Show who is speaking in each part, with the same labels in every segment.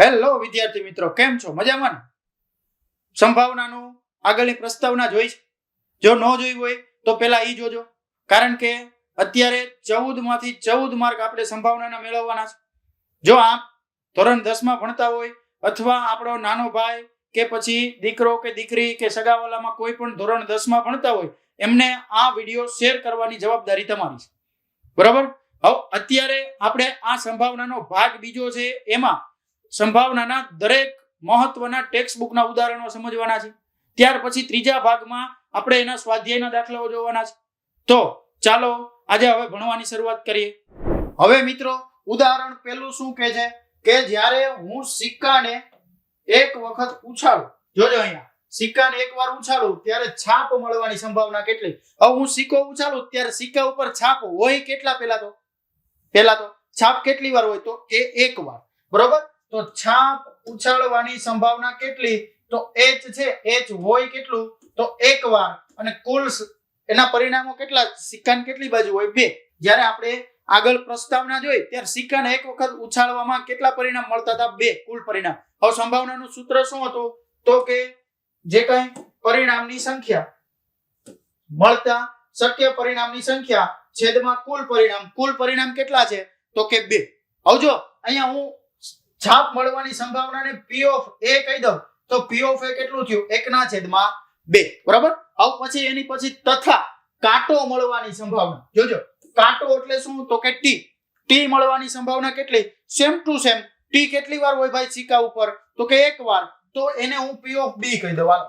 Speaker 1: Hello વિદ્યાર્થી મિત્રો, કેમ છો? મજામાં સંભાવનાનું આગળની પ્રસ્તાવના જોઈ જો ન જોઈ હોય, તો પહેલા ઈ જોજો. કારણ કે અત્યારે ચૌદમાંથી ચૌદ માર્ક આપણે સંભાવનાના મેળવવાના છે. જો આપ ધોરણ દસમાં ભણતા હોય, અથવા આપણો નાનો ભાઈ કે પછી દીકરો કે દીકરી કે સગાવાલામાં કોઈ પણ ધોરણ દસમાં ભણતા હોય, એમને આ વીડિયો શેર કરવાની જવાબદારી તમારી છે. બરાબર? હવે, અત્યારે આપણે આ સંભાવનાનો ભાગ બીજો છે, એમાં સંભાવનાના દરેક મહત્વના ટેક્સ્ટ ઉદાહરણો સમજવાના છે. ત્યાર પછી ત્રીજા ભાગમાં આપણે એના સ્વાધ્યાયના દાખલાઓ જોવાના છે. તો ચાલો આજે હવે ભણવાની શરૂઆત કરીએ. હવે મિત્રો, ઉદાહરણ પહેલું શું કહે છે? કે જ્યારે હું સિક્કાને એક વખત ઉછાળું, જોજો અહીંયા, સિક્કાને એકવાર ઉછાળું, ત્યારે છાપ મળવાની સંભાવના કેટલી? હવે હું સિક્કો ઉછાળું, ત્યારે સિક્કા ઉપર છાપ હોય કેટલા? પહેલા તો પહેલા તો, છાપ કેટલી વાર હોય? તો કે એક વાર. બરોબર? તો છાપ ઉછાળવાની સંભાવના કેટલી? તો એચ છે એચ હોય કેટલું? તો એક વાર અને કુલ એના પરિણામો કેટલા? સિક્કાની કેટલી બાજુ હોય? બે. જ્યારે આપણે આગળ પ્રસ્તાવના જોઈ ત્યારે સિક્કાને એક વખત ઉછાળવામાં કેટલા પરિણામ મળતા હતા? બે. કુલ પરિણામ. હવે સંભાવનાનું સૂત્ર શું હતું? તો કે જે કઈ પરિણામની સંખ્યા મળતા શક્ય પરિણામની સંખ્યા છેદમાં કુલ પરિણામ. કુલ પરિણામ કેટલા છે? તો કે બે. આવજો. અહીંયા હું છાપ મળવાની સંભાવનાને પી ઓફ એ કહી દઉં, તો પી ઓફ એ કેટલું થયું? એકના છેદમાં બે. બરાબર? હવે પછી એની પછી તથા કાંટો મળવાની સંભાવના. જોજો. કાંટો એટલે શું? તો કે ટી ટી મળવાની સંભાવના કેટલી? સેમ ટુ સેમ ટી કેટલી વાર હોય ભાઈ સિક્કા ઉપર? તો કે એક વાર. તો એને હું પી ઓફ બી કહી દઉં. હાલો.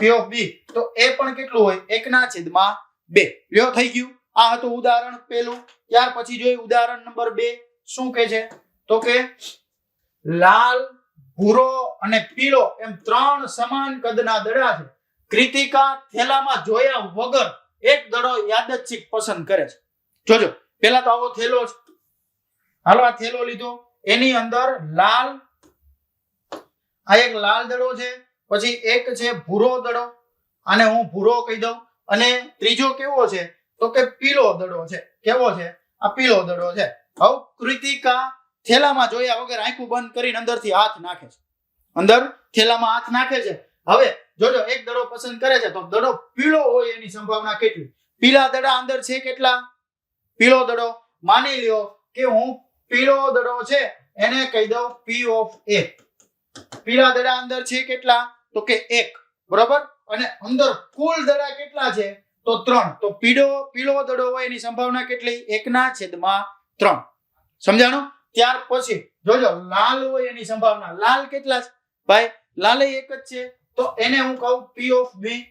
Speaker 1: પી ઓફ બી તો એ પણ કેટલું હોય? એકના છેદમાં બે. લ્યો, થઈ ગયું. આ હતું ઉદાહરણ પહેલું. ત્યાર પછી જોઈએ ઉદાહરણ નંબર બે. શું કે છે? તો કે લાલ, ભૂરો અને પીળો એમ ત્રણ સમાન કદના દડા છે. કૃતિકા થેલામાં જોયા વગર એક દડો યાદચ્છિક પસંદ કરે છે. જોજો, પેલા તો આવો થેલો છે. હાલો, આ થેલો લીધો. એની અંદર લાલ, આ એક લાલ દડો છે, પછી એક છે ભૂરો દડો. આને હું ભૂરો કહી દઉં. અને ત્રીજો કેવો છે? તો કે પીળો દડો છે. કેવો છે? આ પીળો દડો છે. હવે કૃતિકા થેલામાં જોયા વગર આંખું બંધ કરીને અંદરથી હાથ નાખે છે. અંદર થેલામાં હાથ નાખે છે. હવે જોજો, એક દડો પસંદ કરે છે તો દડો પીળો હોય એની સંભાવના કેટલી? પીળા દડા અંદર છે કેટલા? પીળો દડો. માની લ્યો કે હું પીળો દડો છે, એને કહી દઉં પી ઓફ એ પીળા દડા અંદર છે કેટલા? તો કે એક. બરોબર? અને અંદર કુલ દડા કેટલા છે? તો ત્રણ. તો પીળો પીળો દડો હોય એની સંભાવના કેટલી? એકના છેદમાં ત્રણ. સમજાણું? ત્યાર પછી જોજો, લાલ હોય એની સંભાવના. લાલ કેટલા છે? ભાઈ, લાલ એક જ છે. તો એને હું કહું પી ઓફ બી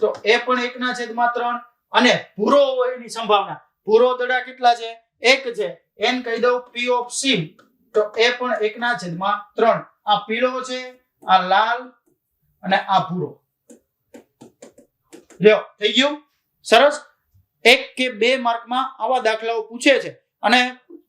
Speaker 1: તો એ પણ એકના છેદમાં ત્રણ. અને ભૂરો હોય એની સંભાવના. ભૂરો દડા કેટલા છે? એક છે. એન કહી દઉં પી ઓફ સી તો એ પણ એકના છેદમાં ત્રણ. આ પીળો છે, આ લાલ અને આ ભૂરો. લ્યો, થઈ ગયું? સરસ? એક કે બે માર્કમાં આવા દાખલાઓ પૂછે છે. અને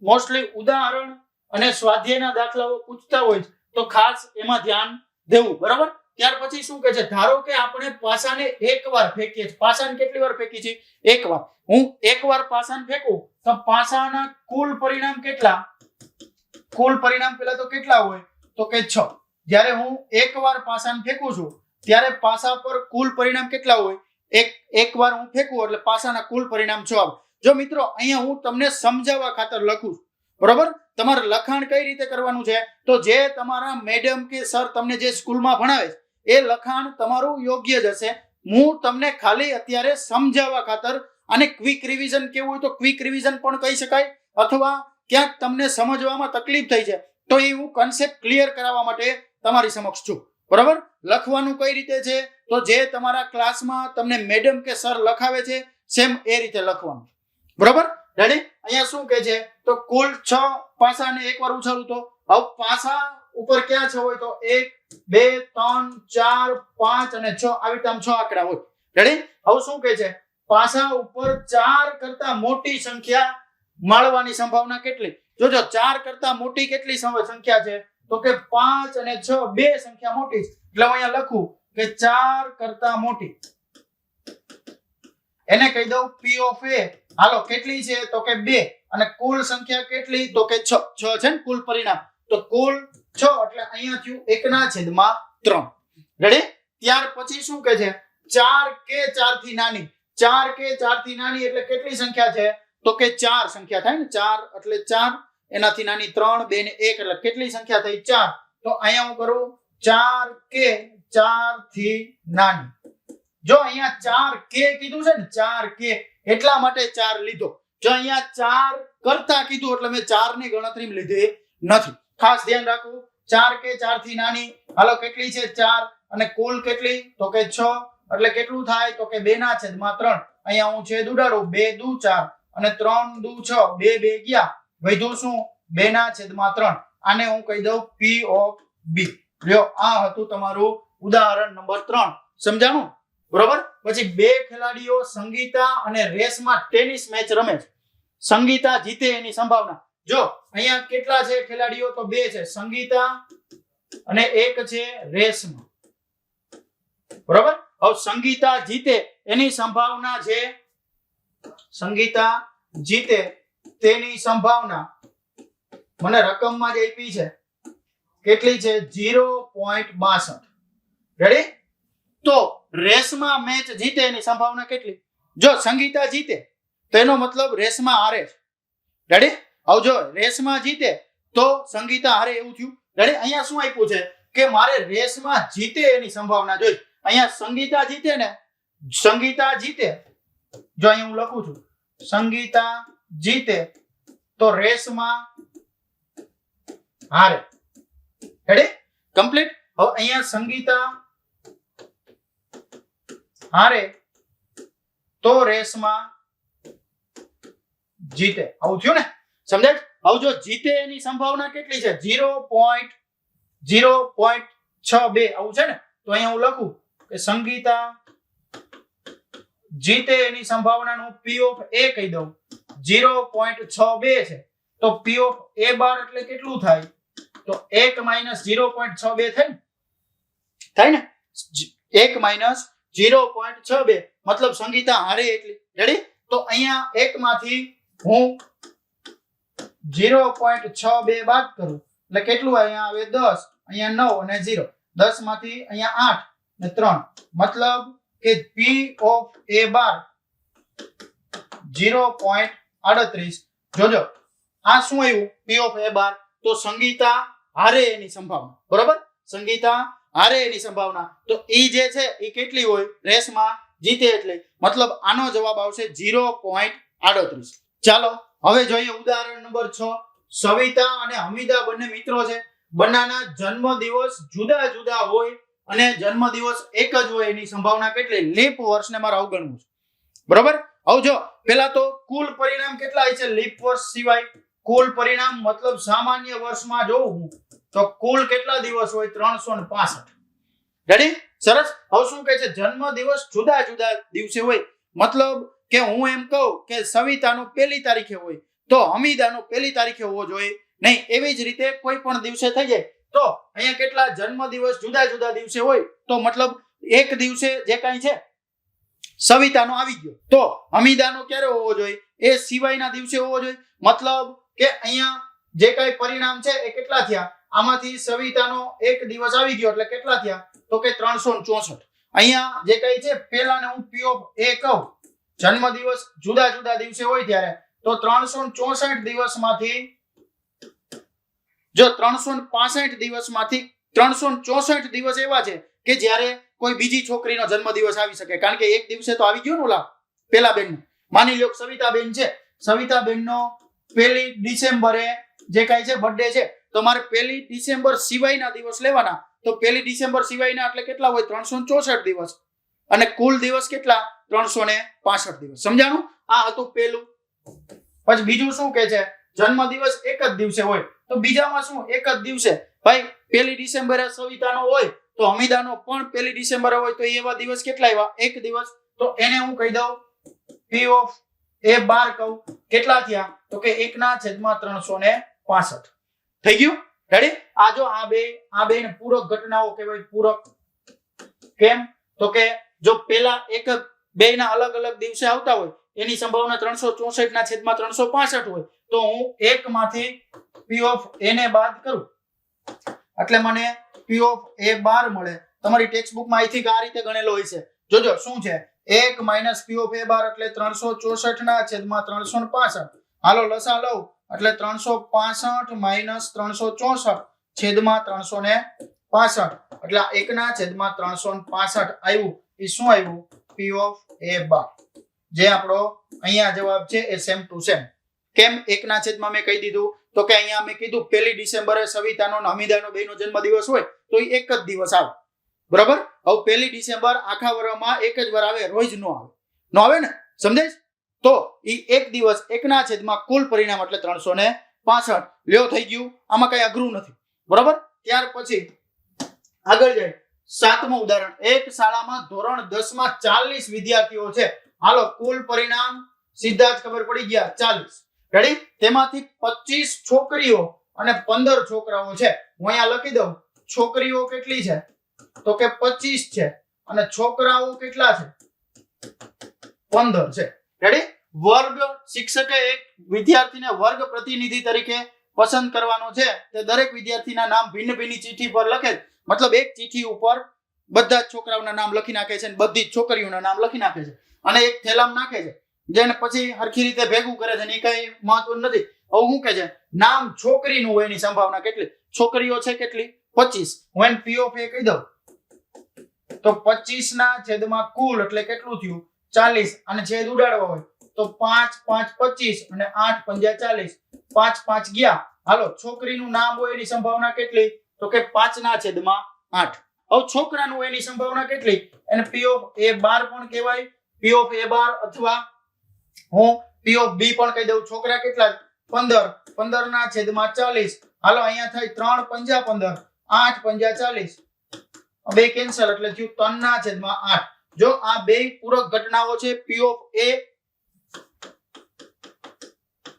Speaker 1: મોસ્ટલી ઉદાહરણ અને સ્વાધ્યાયના દાખલાઓ પૂછતા હોય તો ખાસ એમાં ધ્યાન દેવું, બરાબર? ત્યાર પછી શું કહે છે? ધારો કે આપણે પાસાને એકવાર ફેંકીએ છીએ. પાસાને કેટલી વાર ફેંકી છે એકવાર. હું એકવાર પાસાને ફેંકું, તો પાસાના કુલ પરિણામ કેટલા? કુલ પરિણામ પેલા તો કેટલા હોય? તો કે છ. જ્યારે હું એકવાર પાસાને ફેંકું છું, ત્યારે પાસા પર કુલ પરિણામ કેટલા હોય? એક, એકવાર હું ફેંકું એટલે પાસાના કુલ પરિણામ છ આવે. જો મિત્રો, અહીંયા હું તમને સમજાવવા ખાતર લખું છું. બરોબર? તમારે લખાણ કઈ રીતે કરવાનું છે? તો જે તમારા મેડમ કે સર તમને જે સ્કૂલમાં ભણાવે છે, એ લખાણ તમારું યોગ્ય જ હશે. હું તમને ખાલી અત્યારે સમજાવવા ખાતર અને ક્વિક રિવિઝન કેવું હોય તો ક્વિક રિવિઝન પણ કહી શકાય. અથવા ક્યાંક તમને સમજવામાં તકલીફ થઈ છે, તો એ હું કન્સેપ્ટ ક્લિયર કરાવવા માટે તમારી સમક્ષ છું. બરાબર? લખવાનું કઈ રીતે છે? તો જે તમારા ક્લાસમાં તમને મેડમ કે સર લખાવે છે સેમ એ રીતે લખવાનું. બરાબર? રેડી અહીંયા શું કહે છે? તો કુલ છ પાસાને એકવાર ઉછાળું તો. હવે પાસા ઉપર ક્યાં છે હોય તો? એક, બે, ત્રણ, ચાર, પાંચ અને છ. આવી રીતે છ આંકડા હોય. રેડી હવે શું કહે છે? પાસા ઉપર ચાર કરતા મોટી સંખ્યા માળવાની સંભાવના કેટલી? જોજો ચાર કરતા મોટી કેટલી સંખ્યા છે? તો કે પાંચ અને છ બે સંખ્યા મોટી એટલે હું અહીંયા લખું કે ચાર કરતા મોટી. એને કહી દઉં પી ઓફ એ હાલો, કેટલી છે? તો કે બે. અને કુલ સંખ્યા કેટલી? તો કે છ. છ છે ને કુલ પરિણામ. તો કુલ છ, એટલે અહીંયા થયું એકના છેદમાં ત્રણ. રેડી ત્યાર પછી શું કે છે? ચાર કે ચારથી નાની. ચાર કે ચારથી નાની એટલે કેટલી સંખ્યા છે? તો કે ચાર સંખ્યા થાય ને? ચાર એટલે ચાર. એનાથી નાની ત્રણ, બે ને એક, એટલે કેટલી સંખ્યા થઈ? ચાર. તો અહીંયા હું કરું, ચાર કે ચારથી નાની. જો અહીંયા ચાર કે કીધું છે ને, ચાર કે એટલા માટે ચાર લીધો. જો અહીંયા ચાર કરતા કીધું એટલે મેં ચારની ગણતરી લીધી નથી. ખાસ ધ્યાન રાખવું. ચાર કે ચારથી નાની? હાલો, કેટલી છે? ચાર. અને કુલ કેટલી? તો કે છ. એટલે કેટલું થાય? તો કે બે ના છેદમાં ત્રણ. અહીંયા હું છેદ ઉડાડું. બે દુ ચાર. અને ત્રણ દુ છ. બે બે ગયા. વધ્યું શું? બે ના છેદમાં ત્રણ. આને હું કહી દઉં પી ઓફ બી લ્યો, આ હતું તમારું ઉદાહરણ નંબર ત્રણ. સમજાણું? બરોબર? પછી બે ખેલાડીઓ સંગીતા અને રેસમાં ટેનિસ મેચ રમે છે. સંગીતા જીતે એની સંભાવના. જો, અહીંયા કેટલા છે ખેલાડીઓ? તો બે છે. સંગીતા અને એક છે રેસમાં બરોબર? હવે સંગીતા જીતે એની સંભાવના છે. સંગીતા જીતે તેની સંભાવના. મને રકમમાં જ આપી છે. કેટલી છે? ઝીરો પોઈન્ટ બાસઠ. રેડી તો રેસમાં મેચ જીતે એની સંભાવના કેટલી? જો સંગીતા જીતે, તો એનો મતલબ રેસમાં હારે રેડી હવે જો રેસમાં જીતે, તો સંગીતા હારે એવું થયું. રેડી અહીંયા શું આપ્યું છે? કે મારે રેસમાં જીતે એની સંભાવના જોઈ. અહીંયા સંગીતા જીતે ને, સંગીતા જીતે. જો અહીંયા હું લખું છું. સંગીતા જીતે, તો રેસમાં હારે. રેડી કમ્પ્લીટ હવે અહીંયા સંગીતા હારે તો રેસમાં જીતે. આવું થયું ને? સમજાય હવે જો જીતે એની સંભાવના કેટલી છે? ઝીરો પોઈન્ટ ઝીરો પોઈન્ટ છ બે. આવું છે ને? તો અહીંયા હું લખું કે સંગીતા જીતે એની સંભાવનાનું પી ઓફ એ કહી દઉં. ઝીરો પોઈન્ટ છ બે છે. તો પી ઓફ એ બાર એટલે કેટલું થાય? તો એક માઇનસ ઝીરો પોઈન્ટ છ બે થાય ને? થાય ને? એક માઇનસ ઝીરો પોઈન્ટ છ બે. મતલબ સંગીતા હારે એટલી. રેડી તો અહીંયા એક માંથી હું જીરો પોઈન્ટ છ બે બાદ કરું. એટલે કેટલું અહીંયા આવે? દસ. અહીંયા નવ અને ઝીરો. દસમાંથી અહીંયા આઠ ને ત્રણ. મતલબ કે P of A bar zero point આડત્રીસ. જોજો. આ શું આવ્યું? P of A bar. તો સંગીતા હારે એની સંભાવના. બરોબર? સંગીતા હારે એની સંભાવના. તો ઈ જે છે એ કેટલી હોય? રેસમાં જીતે એટલે. મતલબ આનો જવાબ આવશે ઝીરો પોઈન્ટ આડત્રીસ. ચાલો, હવે જોઈએ ઉદાહરણ નંબર છ. સવિતા અને હમીદા બંને મિત્રો છે. બંનેના જન્મ દિવસ જુદા જુદા હોય અને જન્મ દિવસ એક જ હોય એની સંભાવના કેટલી? લીપ વર્ષને મારે અવગણવું છે. બરોબર? હવે જો, પેલા તો કુલ પરિણામ કેટલા હોય છે? લીપ વર્ષ સિવાય કુલ પરિણામ મતલબ સામાન્ય વર્ષમાં જોઉં હું. તો કુલ કેટલા દિવસ હોય? ત્રણસો ને પાસઠ. રેડી સરસ? હવે શું કહે છે? જન્મ દિવસ જુદા જુદા દિવસે હોય. મતલબ કે હું એમ કહું કે સવિતાનો પહેલી તારીખે હોય. તો હમીદાનો પહેલી તારીખે હોવો જોઈએ. નહીં એવી જ રીતે કોઈ પણ દિવસે થઈ જાય. તો અહીંયા કેટલા જન્મ દિવસ જુદા જુદા દિવસે હોય? તો મતલબ એક દિવસે જે કાંઈ છે? સવિતાનો આવી ગયો. તો હમીદાનો ક્યારે હોવો જોઈએ? એ સિવાયના દિવસે હોવો જોઈએ. મતલબ કે અહીંયા જે કાંઈ પરિણામ છે એ કેટલા થયા? આમાંથી સવિતાનો એક દિવસ આવી ગયો એટલે કેટલા થયા? તો કે ત્રણસો ચોસઠ. અહીંયા જે કઈ છે પેલાને હું પી એ કહું. જન્મ દિવસ જુદા જુદા દિવસે હોય ત્યારે. તો ત્રણસો ચોસઠ દિવસમાંથી, જો ત્રણસો પાસઠ દિવસમાંથી, ત્રણસો ચોસઠ દિવસ એવા છે કે જ્યારે કોઈ બીજી છોકરીનો જન્મ દિવસ આવી શકે. કારણ કે એક દિવસે તો આવી ગયો ને ઓલા પેલા બેન માની લો સવિતા બેન છે. સવિતા બેન નો પહેલી ડિસેમ્બરે જે કાંઈ છે બર્થડે છે. તો મારે પહેલી ડિસેમ્બર સિવાયના દિવસ લેવાના. તો પહેલી ડિસેમ્બર સિવાયના એટલે કેટલા હોય? ત્રણસો ચોસઠ દિવસ. અને કુલ દિવસ કેટલા? ત્રણસો ને પાસઠ દિવસ. સમજાણું? આ હતું પહેલું. પછી બીજું શું કે છે? જન્મ દિવસ એક જ દિવસે હોય. તો બીજામાં શું? એક જ દિવસે. ભાઈ, પહેલી ડિસેમ્બરે સવિતાનો હોય, તો હમીદાનો પણ પહેલી ડિસેમ્બરે હોય, તો એવા દિવસ કેટલા આવ્યા? એક દિવસ. તો એને હું કહી દઉં. પી ઓફ એ બાર કહું. કેટલા થયા? તો કે એકના છેદમાં ત્રણસો ને પાસઠ. થઈ ગયું? રેડી આ જો આ બે આ બે પૂરક ઘટનાઓ કહેવાય, પૂરક. કેમ? તો કે જો પેલા એક બે ના અલગ અલગ દિવસે આવતા હોય, એની સંભાવના ત્રણસો ચોસઠ ના છેદમાં ત્રણસો પાસઠ હોય, તો હું એક માંથી પી ઓફ એને બાદ કરું. એટલે મને પી ઓફ એ બાર મળે. તમારી ટેક્સ્ટ બુકમાં અહીંથી આ રીતે ગણેલો હોય છે. જોજો, શું છે? એક માઇનસ પી ઓફ એ બાર એટલે ત્રણસો ચોસઠ ના છેદમાં ત્રણસો પાસઠ. હાલો લસા લઉં. એટલે ત્રણસો પાસઠ માઇનસ ત્રણસો ચોસઠ છેદમાં ત્રણસો ને પાસઠ. એટલે એકના છેદમાં ત્રણસો ને પાસઠ આવ્યું. એ શું આવ્યું? પી ઓફ એ બાર જે આપણો અહીંયા જવાબ છે એ સેમ ટુ સેમ કેમ એકના છેદમાં મેં કહી દીધું? તો કે અહીંયા મેં કીધું પહેલી ડિસેમ્બરે સવિતાનો અને બે બેનો જન્મદિવસ હોય, તો એ એક જ દિવસ આવે. બરાબર? હવે પહેલી ડિસેમ્બર આખા વર્ષમાં એક જ વાર આવે, રોજ નો આવે. નો આવે ને? સમજાય? તો એ એક દિવસ એકના છેદમાં કુલ પરિણામ એટલે ત્રણસો ને પાસઠ. લ્યો થઈ ગયું. આમાં કઈ અઘરું નથી. બરોબર? ત્યાર પછી આગળ જાય. સાતમું ઉદાહરણ. એક શાળામાં ધોરણ દસમાં ચાલીસ વિદ્યાર્થીઓ છે. હાલો, કુલ પરિણામ સીધા જ ખબર પડી ગયા. ચાલીસ. રેડી તેમાંથી પચીસ છોકરીઓ અને પંદર છોકરાઓ છે. હું અહીંયા લખી દઉં. છોકરીઓ કેટલી છે? તો કે પચીસ છે. અને છોકરાઓ કેટલા છે? પંદર છે. રેડી વર્ગ શિક્ષકે એક વિદ્યાર્થીને વર્ગ પ્રતિનિધિ તરીકે પસંદ કરવાનો છે. તે દરેક વિદ્યાર્થીના નામ ભિન્ન ભિન્ન ચિઠ્ઠી પર લખે. મતલબ એક ચિઠ્ઠી ઉપર બધા જ છોકરાઓના નામ લખી નાખે છે બધી જ છોકરીઓના નામ લખી નાખે છે. અને એક થેલામાં નાખે છે. જેને પછી હરખી રીતે ભેગું કરે છે ને એ કઈ મહત્વનું નથી. હવે શું કે છે, નામ છોકરીનું હોય એની સંભાવના કેટલી? છોકરીઓ છે કેટલી? પચીસ. હું એને પી ઓફ એ કહી દઉં. તો પચીસ ના છેદમાં કુલ એટલે કેટલું થયું? ચાલીસ. અને છેદ ઉડાડવા હોય તો પાંચ પાંચ, પચીસ અને આઠ પંજા ચાલીસ. પાંચ પાંચ ગયા. હાલો, છોકરીનું નામ હોય એની સંભાવના કેટલી? તો કે પાંચ ના છેદમાં આઠ. હવે છોકરાનું હોય એની સંભાવના કેટલી? એને પી ઓફ એ બાર પણ કહેવાય. પી ઓફ એ બાર અથવા હું પી ઓફ બી પણ કહી દઉં. છોકરા કેટલા? પંદર. પંદર ના છેદમાં ચાલીસ. હાલો, અહીંયા થાય ત્રણ, પંજા પંદર. આઠ, પંજા ચાલીસ. બે કેન્સલ એટલે થયું ત્રણ ના છેદમાં આઠ. જો આ બે પૂરક ઘટનાઓ છે પી ઓફ એ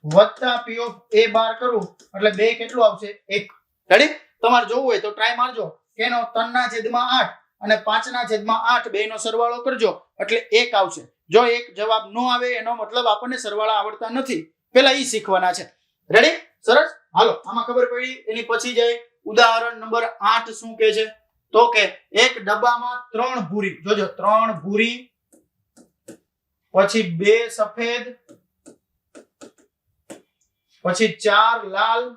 Speaker 1: વત્તા પી ઓફ એ બાર કરું, એટલે બે કેટલું આવશે? એક. રેડી તમારે જોવું હોય તો ટ્રાય મારજો. કેનો ત્રણ ના છેદમાં આઠ અને પાંચ ના છેદમાં આઠ બે નો સરવાળો કરજો, એટલે એક આવશે. જો એક જવાબ નો આવે, એનો મતલબ આપણને સરવાળા આવડતા નથી. પેલા ઈ શીખવાના છે. રેડી સરસ? હાલો, આમાં ખબર પડી, એની પછી જાય ઉદાહરણ નંબર આઠ શું કે છે? તો કે એક ડબ્બામાં ત્રણ ભૂરી. જોજો, ત્રણ ભૂરી, પછી બે સફેદ પછી ચાર લાલ.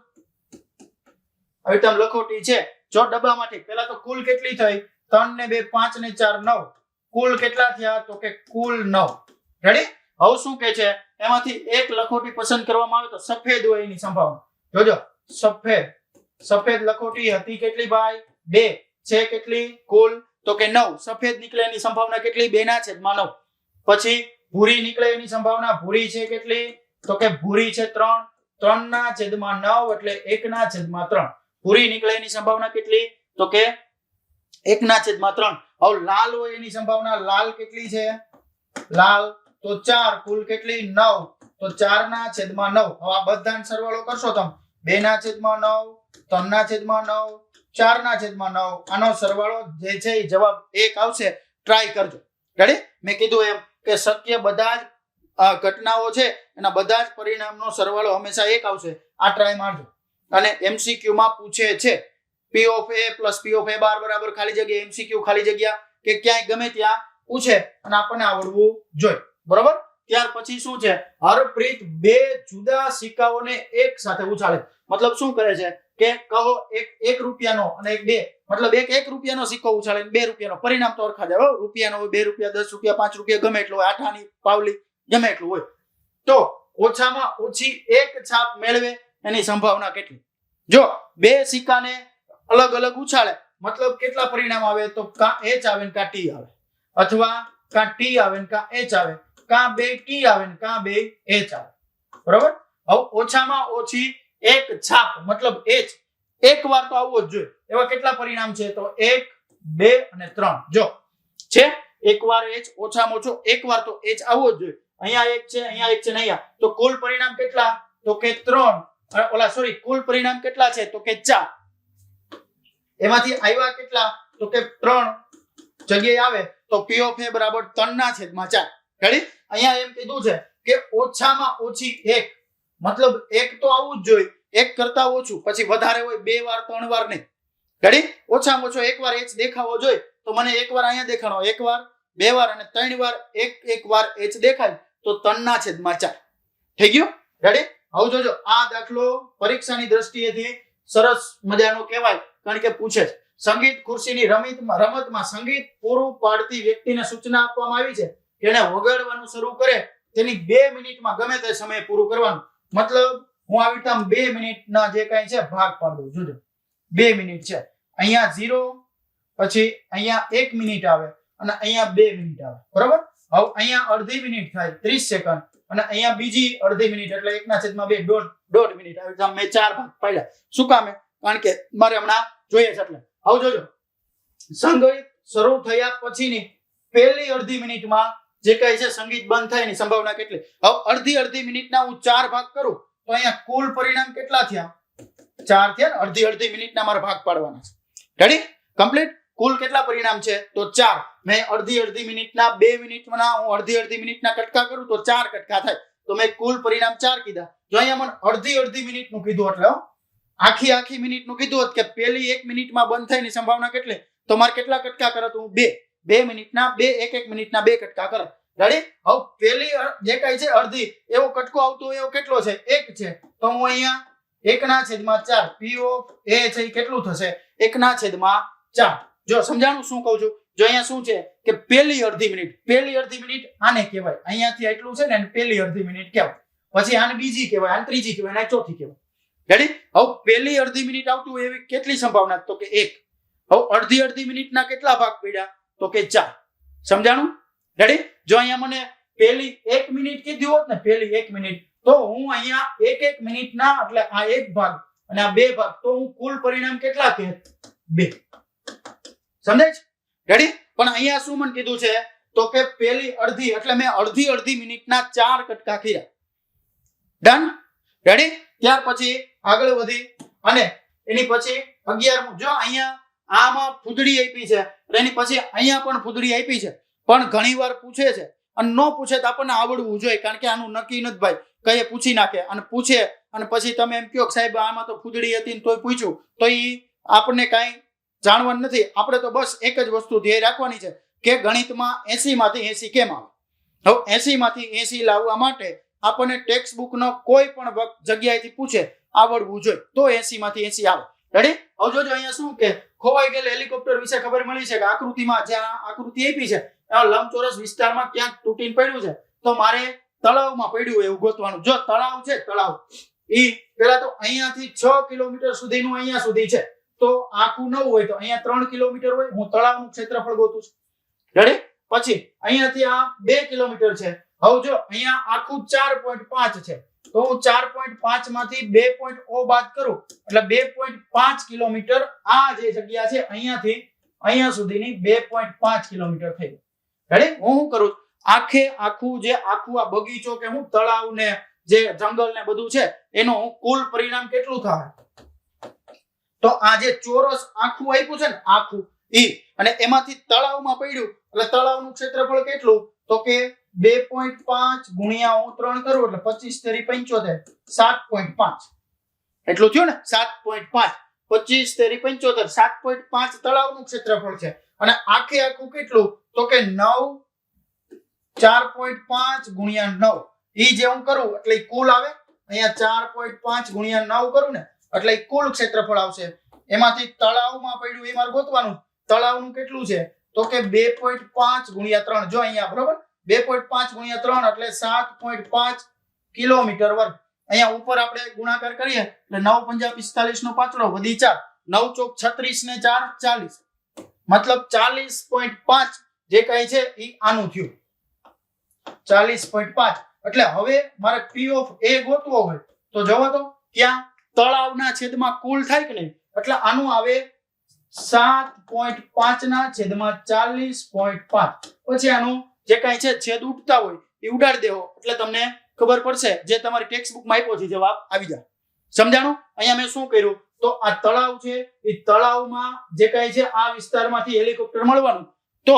Speaker 1: આવી તમે લખોટી છે. જો ડબ્બામાંથી પેલા તો કુલ કેટલી થઈ? ત્રણ ને બે, પાંચ ને ચાર, નવ. કુલ કેટલા થયા? તો કે કુલ નવ. રેડી હવે શું કે છે? એમાંથી એક લખોટી પસંદ કરવામાં આવે તો સફેદ હોય એની સંભાવના. જોજો. સફેદ. સફેદ લખોટી હતી કેટલી ભાઈ? બે. છે કેટલી? કુલ. તો કે નવ. સફેદ નીકળે એની સંભાવના કેટલી? બે ના છે નવ. પછી ભૂરી નીકળે એની સંભાવના. ભૂરી છે કેટલી? તો કે ભૂરી છે ત્રણ. ત્રણ ના છેદમાં નવ એટલે એક ના છેદમાં ત્રણ. પૂરી નીકળે એની સંભાવના કેટલી? તો કે એક ના છેદમાં ત્રણ. હવે લાલ હોય એની સંભાવના લાલ કેટલી છે? લાલ. તો ચાર. કુલ કેટલી? નવ. તો ચાર ના છેદમાં નવ. હવે આ બધાનો સરવાળો કરશો તમે. બે ના છેદમાં નવ ત્રણ ના છેદમાં નવ ચાર ના છેદમાં નવ. આનો સરવાળો જે છે એ જવાબ એક આવશે. ટ્રાય કરજો. રેડી મેં કીધું એમ કે શક્ય બધા જ ઘટનાઓ છે, એના બધા જ પરિણામનો સરવાળો હંમેશા એક આવશે. આ ટ્રાય મારજો. અને એમસીક્યુ માં પૂછે છે P of A plus P of A bar બરાબર ખાલી જગ્યા એમસીક્યુ ખાલી જગ્યા કે ક્યાંય ગમે ત્યાં પૂછે અને આપણને આવડવું જોઈએ. બરાબર? ત્યાર પછી શું છે? હરપ્રીત બે જુદા સિક્કાઓને એક સાથે ઉછાળે. મતલબ શું કરે છે? કે કહો એક એક રૂપિયાનો અને એક બે. મતલબ એક એક રૂપિયાનો સિક્કો ઉછાળે બે રૂપિયાનો. પરિણામ તો ઓળખા જાય. રૂપિયાનો બે રૂપિયા, દસ રૂપિયા, પાંચ રૂપિયા, ગમે એટલો આઠાની પાવલી. ગમે એટલું હોય. તો ઓછામાં ઓછી એક છાપ મેળવે એની સંભાવના કેટલી? જો બે સિક્કાને અલગ અલગ ઉછાળે, મતલબ કેટલા પરિણામ આવે? તો કા એચ આવે ને કા ટી આવે. અથવા કા ટી આવે ને કા એચ આવે. કા બે ટી આવે ને કા બે એચ આવે. બરોબર? હવે ઓછામાં ઓછી એક છાપ, મતલબ એચ. એક વાર તો આવવો જ જોઈએ. એવા કેટલા પરિણામ છે? તો એક, બે અને ત્રણ. જો છે? એક વાર એચ ઓછામાં ઓછો એક વાર તો એચ આવવો જ જોઈએ. અહીંયા એક છે, અહીંયા એક છે અહીંયા. તો કુલ પરિણામ કેટલા? તો કે ત્રણ. ઓલા સોરી કુલ પરિણામ કેટલા છે? તો કે ચાર. એમાંથી આવ્યા કેટલા? તો કે ત્રણ. જગ્યાએ આવે તો પી ઓફ એ બરાબર ત્રણ ના છેદમાં અહીંયા એમ કીધું છે કે ઓછામાં ઓછી એક. મતલબ એક તો આવવું જ જોઈએ. એક કરતા ઓછું. પછી વધારે હોય બે વાર, ત્રણ વાર નહીં. રેડી ઓછામાં ઓછો એક વાર એચ દેખાવો જોઈએ. તો મને એક વાર અહીંયા દેખાણો. એકવાર બે વાર અને ત્રણ વાર. એક એક વાર એચ દેખાય. તો ત્રણના છેદમાં ચાર થઈ ગયું? રેડી હવે જોજો, આ દાખલો પરીક્ષાની દ્રષ્ટિએથી સરસ મજાનો કહેવાય, કારણ કે પૂછે છે. સંગીત ખુરશીની રમતમાં રમતમાં સંગીત પૂરું પાડતી વ્યક્તિને સૂચના આપવામાં આવી છે એને વગાડવાનું શરૂ કરે, તેની બે મિનિટમાં ગમે તે સમયે પૂરું કરવાનું. મતલબ, હું આવી રીતે આમ બે મિનિટના જે કાંઈ છે, ભાગ પાડું જોજો. બે મિનિટ છે. અહીંયા ઝીરો પછી અહીંયા એક મિનિટ આવે, અને અહીંયા બે મિનિટ આવે. બરોબર? હવે અહીંયા અડધી મિનિટ થાય, ત્રીસ સેકન્ડ અને અહીંયા બીજી અડધી મિનિટ, એટલે એકના છેદમાં બે, દોઢ મિનિટ. આવી રીતે મેં ચાર ભાગ પાડ્યા. શું કામે કારણ કે મારે હમણાં જોઈએ છે એટલે. હવે જોજો. સંગીત શરૂ થયા પછીની પહેલી અડધી મિનિટમાં જે કહે છે સંગીત બંધ થાય એની સંભાવના કેટલી? હવે અડધી અડધી મિનિટના હું ચાર ભાગ કરું, તો અહીંયા કુલ પરિણામ કેટલા થયા? ચાર થયા ને અડધી અડધી મિનિટના મારા ભાગ પાડવાના છે. રેડી કમ્પ્લીટ કુલ કેટલા પરિણામ છે? તો ચાર. મેં અડધી અડધી મિનિટના, બે મિનિટના, હું અડધી અડધી મિનિટના કટકા કરું તો ચાર કટકા થાય. તો મેં કુલ પરિણામ ચાર કીધા. જો અહીંયા મને અડધી અડધી મિનિટનું કીધું એટલે આખી આખી મિનિટનું કીધું હોત કે પેલી એક મિનિટમાં બંધ થવાની સંભાવના કેટલી? તો મારે કેટલા કટકા કરત? હું બે. બે મિનિટના, બે એક એક મિનિટના બે કટકા કરત. રેડી હવે પેલી જે કઈ છે, અડધી. એવો કટકો આવતો એવો કેટલો છે? એક છે. તો હું અહીંયા એકના છેદમાં ચાર. પી ઓફ એ છે એ કેટલું થશે? એકના છેદમાં ચાર. જો સમજાણું શું કહું છું? જો અહીંયા શું છે કે પહેલી અડધી મિનિટ, પહેલી અડધી મિનિટ આને કહેવાય. અહીંયાથી એટલું છે ને પહેલી અડધી મિનિટ કહેવાય. પછી આને બીજી કહેવાય, આને ત્રીજી કહેવાય આને ચોથી કહેવાય. રેડી હવે, પહેલી અડધી મિનિટ આવતું હોય એવી કેટલી સંભાવના? તો કે એક. હવે, અડધી અડધી મિનિટના કેટલા ભાગ પડ્યા? તો કે ચાર. સમજાણું? રેડી જો અહીંયા મને પેલી એક મિનિટ કીધી હોત ને પેલી એક મિનિટ, તો હું અહીંયા એક એક મિનિટના, એટલે આ એક ભાગ અને આ બે ભાગ, તો હું કુલ પરિણામ કેટલા કે બે. સમજાય રેડી પણ અહીંયા શું મને કીધું છે? તો કે પેલી અડધી, એટલે મેં અડધી અડધી મિનિટના ચાર કટકા કર્યા. ડન રેડી ત્યાર પછી આગળ વધી અને એની પછી અગિયારમું. જો અહીંયા આમાં ફૂદડી આપી છે એની પછી અહીંયા પણ ફૂદડી આપી છે. પણ ઘણીવાર પૂછે છે, અને ન પૂછે તો આપણને આવડવું જોઈએ, કારણ કે આનું નક્કી નથી ભાઈ. કઈએ પૂછી નાખે, અને પૂછે, અને પછી તમે એમ કહો સાહેબ, આમાં તો ફૂદડી હતી તોય પૂછ્યું. તો એ આપણને કાંઈ જાણવાનું નથી. આપણે તો બસ એક જ વસ્તુ ધ્યેય રાખવાની છે કે ગણિતમાં એસી માંથી એસી કેમ આવે? હવે એસી માંથી એસી લાવવા માટે આપણને ટેક્સ્ટ બુકનો કોઈ પણ જગ્યાએથી પૂછે, આવડવું જોઈએ. તો એસી માંથી એસી આવે. રેડી હવે જોજો અહીંયા શું કે ખોવાઈ ગયેલ હેલિકોપ્ટર વિશે ખબર મળી છે કે આકૃતિમાં જ્યાં આકૃતિ આપી છે લંબચોરસ વિસ્તારમાં ક્યાંક તૂટીને પડ્યું છે. તો મારે તળાવમાં પડ્યું એવું ગોતવાનું. જો તળાવ છે, તળાવ. એ પેલા તો અહીંયાથી છ કિલોમીટર સુધીનું અહીંયા સુધી છે. તો આખું નવું હોય તો અહીંયા ત્રણ કિલોમીટર હોય. હું તળાવનું ક્ષેત્રફળ ગોતું છું. પછી અહીંયાથી આ બે કિલોમીટર છે. હવે જો અહીંયા આખું ચાર છે. તો હું ચાર પોઈન્ટ પાંચમાંથી બે પોઈન્ટ ઓ બાદ કરું. એટલે બે પોઈન્ટ પાંચ કિલોમીટર આ જે જગ્યા છે અહીંયાથી અહીંયા સુધીની બે પોઈન્ટ પાંચ કિલોમીટર થઈ રેડી હું શું કરું? આખે આખું જે આખું આ બગીચો કે હું તળાવ ને જે જંગલ ને બધું છે, એનું કુલ પરિણામ કેટલું થાય? તો આ જે ચોરસ આખું આપ્યું છે ને, આખું, ઈ. અને એમાંથી તળાવમાં પડ્યું. એટલે તળાવનું ક્ષેત્રફળ કેટલું? તો કે બે પોઈન્ટ પાંચ ગુણ્યા હું ત્રણ કરું, એટલે પચીસ તેરી પંચોતેર. સાત પોઈન્ટ પાંચ. એટલું થયું ને? સાત પોઈન્ટ પાંચ. પચીસ તેરી પંચોતેર. સાત પોઈન્ટ પાંચ તળાવનું ક્ષેત્રફળ છે. અને આખે આખું કેટલું? તો કે નવ, ચાર પોઈન્ટ પાંચ ગુણ્યા નવ. એ જે હું કરું, એટલે કુલ આવે. અહીંયા ચાર પોઈન્ટ પાંચ ગુણ્યા નવ કરું ને એટલે કુલ ક્ષેત્રફળ આવશે. એમાંથી તળાવમાં પડ્યું, એ મારે ગોતવાનું. તળાવનું કેટલું છે? તો કે બે પોઈન્ટ પાંચ ગુણ્યા ત્રણ. જો અહીંયા, બરોબર? બે પોઈન્ટ પાંચ ગુણ્યા ત્રણ એટલે સાત પોઈન્ટ પાંચ કિલોમીટર વર્ગ. અહીંયા ઉપર આપણે ગુણાકાર કરીએ, એટલે નવ પંજા પિસ્તાલીસ નો પાછળો, વધી ચાર. નવ ચોક છત્રીસ ને ચાર, ચાલીસ. મતલબ ચાલીસ પોઈન્ટ પાંચ જે કઈ છે, એ આનું થયું. ચાલીસ પોઈન્ટ પાંચ. એટલે હવે મારે પી ઓફ એ ગોતવો હોય, તો જવા તો ત્યાં તળાવના છેદમાં કુલ થાય કે નહીં? એટલે આનું આવે સાત પોઈન્ટ પાંચ ના છેદમાં ચાલીસ પોઈન્ટ પાંચ. પછી આનું જે કાંઈ છે, છેદ ઉડતા હોય, એ ઉડાડી દેવો. એટલે તમને ખબર પડશે, જે તમારી ટેક્સ્ટ બુકમાં આપ્યો છે, જવાબ આવી જાય. સમજાણું? અહીંયા મેં શું કર્યું? તો આ તળાવ છે, એ તળાવમાં જે કાંઈ છે, આ વિસ્તારમાંથી હેલિકોપ્ટર મળવાનું. તો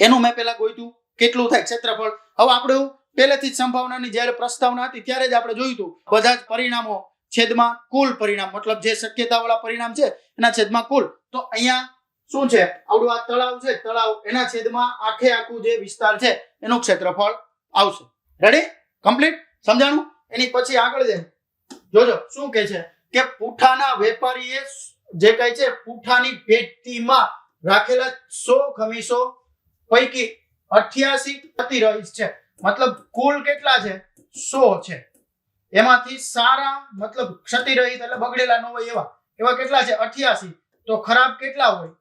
Speaker 1: એનું મેં પેલા ગોઈતું, કેટલું થાય ક્ષેત્રફળ? હવે આપણે પહેલેથી જ સંભાવનાની જ્યારે પ્રસ્તાવના હતી, ત્યારે જ આપણે જોયું હતું બધા જ પરિણામો છેદમાં કુલ પરિણામ, મતલબ જે શક્યતાવાળા પરિણામ છે, એના છેદમાં કુલ. તો અહીંયા શું છે? આવડું આ તળાવ છે, તળાવ એના છેદમાં આખે આખું જે વિસ્તાર છે, એનું ક્ષેત્રફળ આવશે. રેડી કમ્પ્લીટ સમજાણું? એની પછી આગળ જઈએ. જોજો, શું કે છે? કે પૂઠાના વેપારીએ જે કહે છે, પૂઠાની પેટીમાં રાખેલા સો ખમીસો પૈકી અઠ્યાસી રહી છે. મતલબ કુલ કેટલા છે? સો છે. એમાંથી સારા, મતલબ ક્ષતિરહિત એટલે બગડેલા ન હોય એવા. એવા કેટલા છે? અઠ્યાસી. તો ખરાબ કેટલા હોય?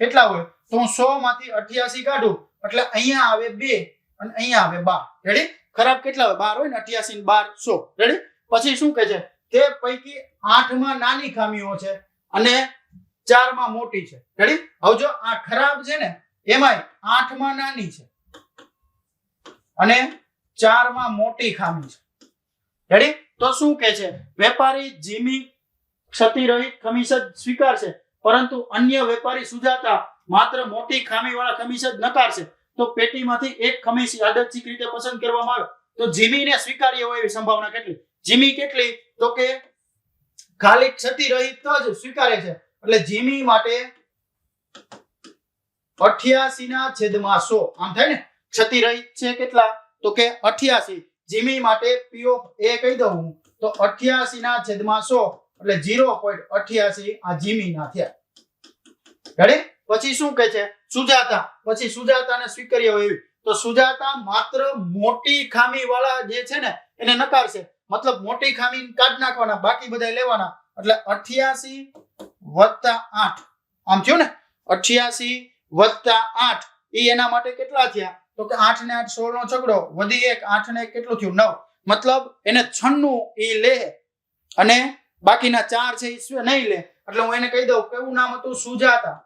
Speaker 1: કેટલા હોય? તો હું સો માંથી અઠ્યાસી કાઢું, એટલે અહીંયા આવે બે અને અહીંયા આવે બાર. રેડી ખરાબ કેટલા હોય? બાર હોય ને અઠ્યાસી બાર, સો. રેડી પછી શું કે છે? તે પૈકી આઠમાં નાની ખામીઓ છે અને ચારમાં મોટી છે. રેડી હવે જો આ ખરાબ છે ને, એમાંય આઠમાં નાની છે અને ચારમાં મોટી ખામી છે. રેડી તો શું કે છે? વેપારી જીમી ક્ષતિરહિત ખમીસ જ સ્વીકારશે, પરંતુ અન્ય વેપારી સુજાતા માત્ર મોટી ખામી વાળા ખમીસ જ નકારશે. તો પેટીમાંથી એક ખમીસ યાદચ્છિક રીતે પસંદ કરવામાં આવે. તો જીમીને સ્વીકાર્ય હોય એવી સંભાવના કેટલી? જીમી કેટલી? તો કે ખાલી ક્ષતિરહિત જ સ્વીકારે છે. એટલે જીમી માટે અઠ્યાસી ના છેદમાં સો. આમ થાય ને? ક્ષતિરહિત છે કેટલા? તો કે અઠ્યાસી. જીમી માટે પી ઓફ એ કહી દઉં તો અઠ્યાસી ના છેદમાં સો, એટલે ઝીરો પોઈન્ટ અઠ્યાસી આ જીમી ના થયા. રેડી પછી શું કહે છે? સુજાતા. પછી સુજાતાને સ્વીકાર્ય હોય તો સુજાતા માત્ર મોટી ખામી વાળા જે છે ને, એને નકારશે મતલબ મોટી ખામી કાઢ નાખવાના, બાકી બધા લેવાના. એટલે અઠ્યાસી વત્તા આઠ. આમ થયું ને? અઠ્યાસી વત્તા આઠ. એ એના માટે કેટલા થયા? તો કે આઠ ને આઠ સોળ નો છગડો, વધી એક, આઠ ને એક કેટલું થયું? નવ. મતલબ એને છન્નું એ લે અને બાકીના ચાર છે એ નહીં લે. એટલે હું એને કહી દઉં, કેવું નામ હતું? સુજાતા.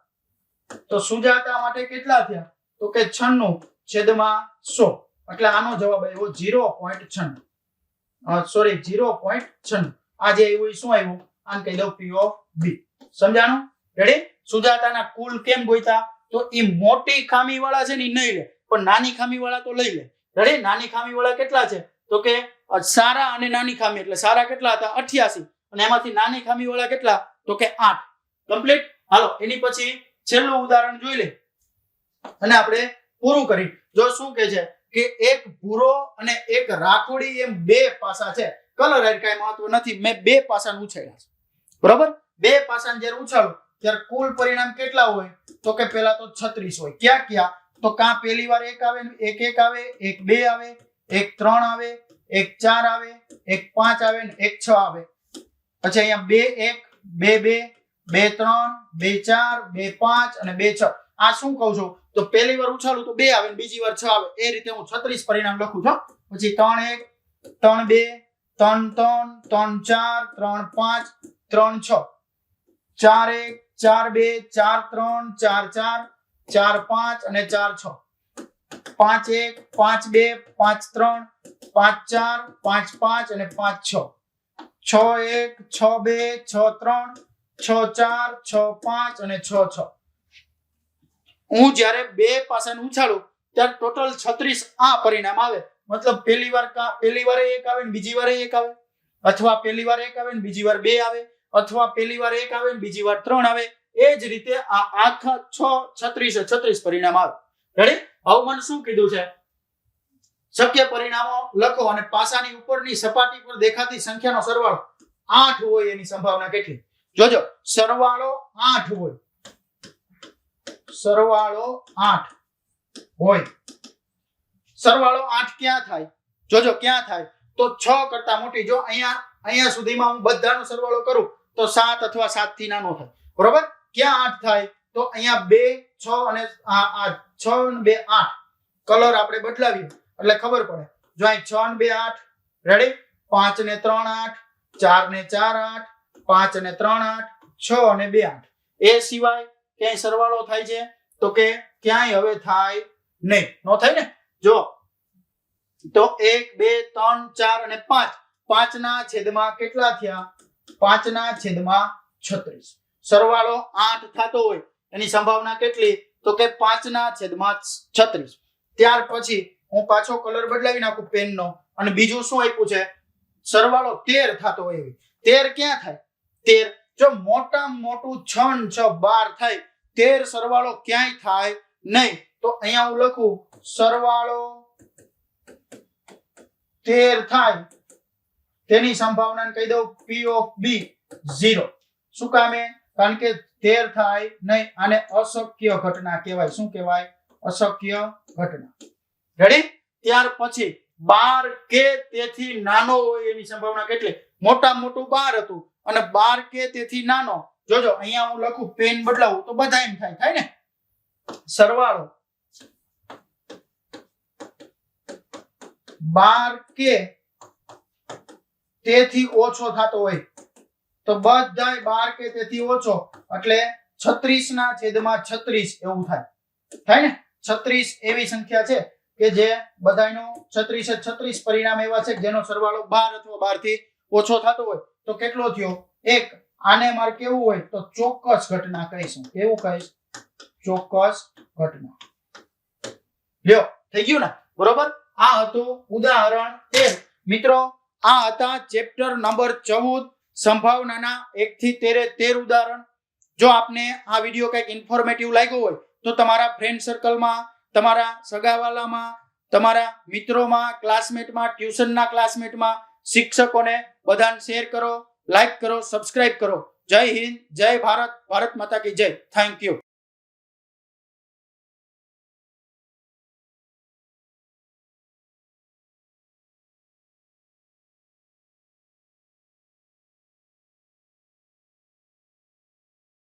Speaker 1: તો સુજાતા માટે કેટલા થયા? તો કે છન્નું છેદમાં સો. એટલે આનો જવાબ આવ્યો ઝીરો પોઈન્ટ છન્નું. સોરી, ઝીરો પોઈન્ટ છન્નું. આ જે આવ્યું શું આવ્યું? આને કહી દઉં પી ઓફ બી સમજાણું? રેડી સુજાતાના કુલ કેમ ગોઈતા? તો એ મોટી ખામી વાળા છે ને નહીં લે. પણ નાની ખામી વાળા તો લઈ લે. રેડી? નાની ખામી વાળા કેટલા છે? તો કે સારા અને નાની ખામી, એટલે સારા કેટલા હતા? અઠ્યાસી. અને એમાંથી નાની ખામી વાળા કેટલા? તો કે આઠ. કમ્પ્લીટ? હાલો, એની પછી છેલ્લું ઉદાહરણ જોઈ લે. અને આપણે પૂરું કરી. જો શું કે છે કે એક ભૂરો અને એક રાખોડી એમ બે પાસા છે. કલર હાર કઈ મહત્વ નથી. મેં બે પાસાને ઉછાળ્યા છે. બરોબર? બે પાસાને જ્યારે ઉછાળો, ત્યારે કુલ પરિણામ કેટલા હોય? તો કે પેલા તો છત્રીસ હોય. ક્યાં ક્યાં? તો કાં પહેલી વાર એક આવે એક એક આવે, એક બે આવે, એક ત્રણ આવે, એક ચાર આવે, એક પાંચ આવે એક છ આવે. પછી અહીંયા બે એક, બે બે બે ત્રણ, બે ચાર, બે પાંચ અને બે છ. આ શું કહું છું? તો પહેલી વાર ઉછાળું તો બે આવે બીજી વાર છ આવે. એ રીતે હું છત્રીસ પરિણામ લખું છું પછી ત્રણ એક, ત્રણ બે, ત્રણ ત્રણ ત્રણ ચાર, ત્રણ પાંચ, ત્રણ છ. ચાર એક, ચાર બે, ચાર ત્રણ, ચાર ચાર ચાર પાંચ અને ચાર છ. પાંચ એક, પાંચ બે, પાંચ ત્રણ, પાંચ ચાર, પાંચ પાંચ અને પાંચ છ. છ એક, છ બે, છ ત્રણ, છ ચાર, છ પાંચ અને છ છ. હું જ્યારે બે પાસાને ઉછાળું, ત્યારે ટોટલ છત્રીસ આ પરિણામ આવે. મતલબ પહેલી વાર પહેલી વારે એક આવે ને બીજી વારે એક આવે. અથવા પહેલી વાર એક આવે ને બીજી વાર બે આવે. અથવા પહેલી વાર એક આવે ને બીજી વાર ત્રણ આવે. એ જ રીતે આ આખા છ, છત્રીસ છત્રીસ પરિણામ આવે. રેડી હવે શું કીધું છે? શક્ય પરિણામો લખો અને પાસાની ઉપરની સપાટી પર દેખાતી સંખ્યાનો સરવાળો આઠ હોય એની સંભાવના કેટલી? જોજો, સરવાળો આઠ હોય. સરવાળો આઠ હોય. સરવાળો આઠ ક્યાં થાય? જોજો, ક્યાં થાય? તો છ કરતા મોટી, જો અહીંયા અહીંયા સુધીમાં હું બધાનો સરવાળો કરું, તો સાત અથવા સાતથી નાનો થાય. બરોબર? ક્યાં આઠ થાય? તો અહીંયા બે, છ અને છ અને બે આઠ. કલર આપણે બદલાવીએ. એટલે ખબર પડે. જો અહીં છ ને બે આઠ રેડી પાંચ ને ત્રણ આઠ, ચાર ને ચાર આઠ, પાંચ ને ત્રણ આઠ, છ અને બે આઠ. એ સિવાય ક્યાંય સરવાળો થાય છે? તો કે ક્યાંય હવે થાય નહીં. નો થાય ને? જો. તો એક, બે, ત્રણ, ચાર અને પાંચ. પાંચના છેદમાં કેટલા થયા? પાંચના છેદમાં છત્રીસ. સરવાળો આઠ થતો હોય, એની સંભાવના કેટલી? તો કે પાંચના છેદમાં છત્રીસ. ત્યાર પછી હું પાછો કલર બદલાવી નાખું પેનનો અને બીજું શું આપ્યું છે? સરવાળો તેર થતો હોય એવી. તેર ક્યાં થાય? તેર. જો મોટું છ ને છ બાર થાય, તેર સરવાળો ક્યાંય થાય નહીં. તો અહીંયા હું લખું, સરવાળો તેર થાય. તેની સંભાવના કહી દઉં પી ઓફ બી ઝીરો શું કામે કારણ કે તેર થાય નહીં. આને અશક્ય ઘટના કહેવાય. શું કહેવાય? અશક્ય ઘટના. રેડી ત્યાર પછી બાર કે તેથી નાનો હોય એની સંભાવના કેટલી? મોટા મોટું બાર હતું. અને બાર કે તેથી નાનો. જોજો, અહીંયા હું લખું, પેન બદલાવું તો બધા એમ થાય. થાય ને? સરવાળો. બાર કે તેથી ઓછો થતો હોય. તો બધાય બાર કે તેથી ઓછો. એટલે છત્રીસ ના છેદમાં છત્રીસ એવું થાય. થાય ને? છત્રીસ એવી સંખ્યા છે કે જે બધાયનો છત્રીસ છત્રીસ પરિણામ એવા છે જેનો સરવાળો બાર અથવા બારથી ઓછો થતો હોય. તો કેટલો થયો? એક. આને મારે કેવું હોય? તો ચોક્કસ ઘટના કહીશું કેવું કહીશ? ચોક્કસ ઘટના. લ્યો, થઈ ગયું ને? બરોબર? આ હતું ઉદાહરણ તેર. મિત્રો, આ હતા ચેપ્ટર નંબર ચૌદ. સંભાવનાના એક થી તેરે તેર ઉદાહરણ. જો આપને આ વીડિયો કંઈક ઇન્ફોર્મેટિવ લાગ્યો હોય, તો તમારા ફ્રેન્ડ સર્કલમાં તમારા સગાવાલામાં, તમારા મિત્રોમાં ક્લાસમેટમાં ટ્યુશનના ક્લાસમેટમાં શિક્ષકોને બધાને શેર કરો લાઈક કરો સબસ્ક્રાઇબ કરો. જય હિન્દ, જય ભારત ભારત માતા કી જય. Thank you